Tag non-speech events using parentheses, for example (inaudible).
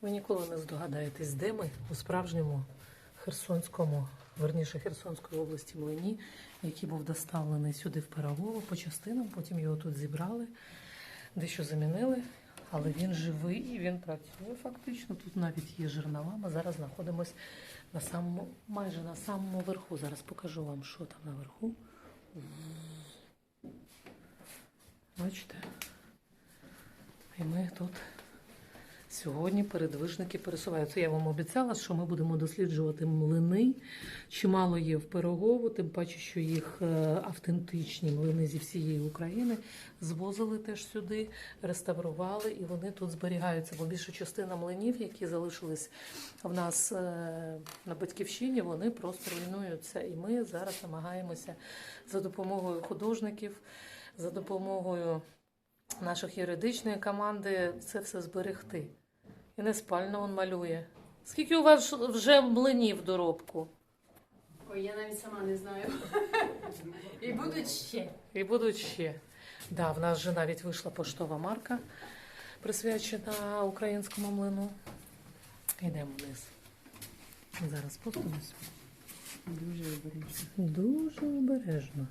Ви ніколи не здогадаєтесь, де ми у справжньому Херсонському, верніше Херсонської області млині, який був доставлений сюди в Пирогово по частинам, потім його тут зібрали, дещо замінили, але він живий і він працює фактично. Тут навіть є жернова. Ми зараз знаходимося на самому, майже на самому верху. Зараз покажу вам, що там наверху. Бачите? І ми тут сьогодні передвижники пересуваються. Я вам обіцяла, що ми будемо досліджувати млини. Чимало є в Пирогову, тим паче, що їх е, автентичні млини зі всієї України звозили теж сюди, реставрували, і вони тут зберігаються. Бо більша частина млинів, які залишились в нас е, на батьківщині, вони просто руйнуються. І ми зараз намагаємося за допомогою художників, за допомогою наших юридичної команди це все зберегти. І не спально він малює. Скільки у вас вже млинів доробку? Ой, я навіть сама не знаю. (laughs) І будуть ще. І будуть ще. Да, в нас вже навіть вийшла поштова марка, присвячена українському млину. Йдемо вниз. Зараз спустимось. Дуже обережно. Дуже обережно.